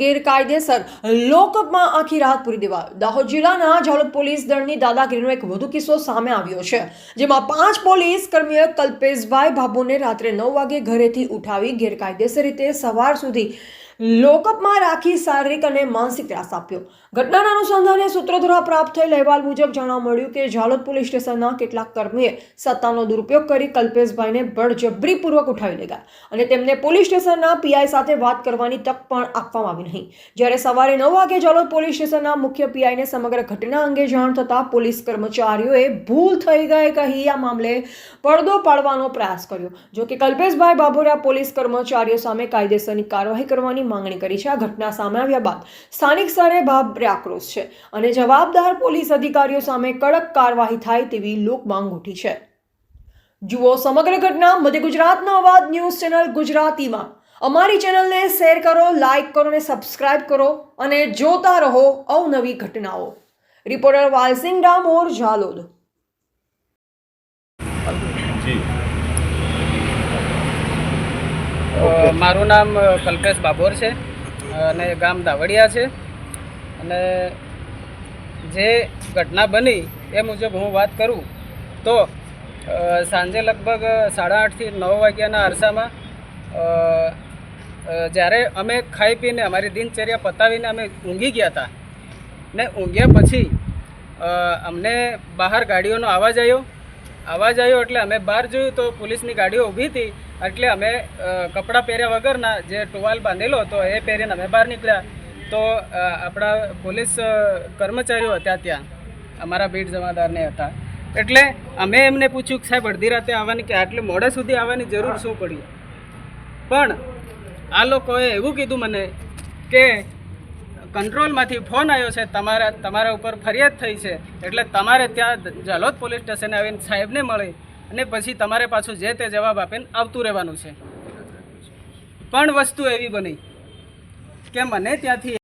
ગેરકાયદેસર. લોકઅપમાં આખી રાત પૂરી દેવા દાહોદ જિલ્લાના ઝાલોદ પોલીસ દળની દાદાગીરીનો એક વધુ કિસ્સો સામે આવ્યો છે, જેમાં પાંચ પોલીસ કર્મીઓ કલ્પેશભાઈ ભાભુને રાત્રે નવ વાગે ઘરેથી ઉઠાવી ગેરકાયદેસર રીતે સવાર સુધી લોકઅપમાં રાખી શારીરિક અને માનસિક ત્રાસ આપ્યો. ઘટનાના અનુસંધાને સૂત્રો દ્વારા પ્રાપ્ત થયેલ અહેવાલ મુજબ જાણવા મળ્યું કે ઝાલોદ પોલીસ સ્ટેશનના કેટલાક કર્મીએ સત્તાનો દુરુપયોગ કરી કલ્પેશભાઈને બળજબરીપૂર્વક ઉઠાવી લીધા અને તેમને પોલીસ સ્ટેશનના પીઆઈ સાથે વાત કરવાની તક પણ આપવામાં આવી નહીં. જ્યારે સવારે નવ વાગે જાલોદ પોલીસ સ્ટેશનના મુખ્ય પીઆઈને સમગ્ર ઘટના અંગે જાણ થતાં પોલીસ કર્મચારીઓએ ભૂલ થઈ ગઈ કહી આ મામલે પડદો પાડવાનો પ્રયાસ કર્યો. જો કે કલ્પેશભાઈ બાબુરા પોલીસ કર્મચારીઓ સામે કાયદેસરની કાર્યવાહી કરવાની માંગણી કરી છે. આ ઘટના સામે આવ્યા બાદ સ્થાનિક સ્તરે ભાબરે આક્રોશ છે અને જવાબદાર પોલીસ અધિકારીઓ સામે કડક કાર્યવાહી થાય તેવી લોક માંગ ઉઠી છે. જુઓ સમગ્ર ઘટના. મધ્ય ગુજરાતનો અવાજ ન્યૂઝ ચેનલ ગુજરાતીમાં. અમારી ચેનલને શેર કરો લાઇક કરો અને સબસ્ક્રાઇબ કરો અને જોતા રહો અવનવી ઘટનાઓ. રિપોર્ટર વાલસિંગ ડામોર ઝાલોદ. મારું નામ કલ્પેશ બાબોર છે અને ગામ દાવડિયા છે. અને જે ઘટના બની એ મુજબ હું વાત કરું તો સાંજે લગભગ સાડા આઠથી નવ વાગ્યાના અરસામાં જ્યારે અમે ખાઈ પીને, અમારી દિનચર્યા પતાવીને અમે ઊંઘી ગયા હતા ને ઊંઘ્યા પછી અમને બહાર ગાડીઓનો અવાજ આવ્યો. અવાજ આવ્યો એટલે અમે બહાર જોયું તો પોલીસની ગાડીઓ ઊભી હતી એટલે અમે કપડાં પહેર્યા વગરના જે ટુવાલ બાંધેલો હતો એ પહેરીને અમે બહાર નીકળ્યા. તો આપણા પોલીસ કર્મચારીઓ હતા ત્યાં, અમારા બીટ જમાદારને હતા. એટલે અમે એમને પૂછ્યું કે સાહેબ, અડધી રાતે આવવાની કે આટલે મોડે સુધી આવવાની જરૂર શું પડી? પણ આ લોકોએ એવું કીધું મને કે કંટ્રોલમાંથી ફોન આવ્યો છે, તમારા તમારા ઉપર ફરિયાદ થઈ છે, એટલે તમારે ત્યાં જલોદ પોલીસ સ્ટેશને આવીને સાહેબને મળે અને પછી તમારે પાછું જે તે જવાબ આપીને આવતું રહેવાનું છે. પણ વસ્તુ એવી બની કે મને ત્યાંથી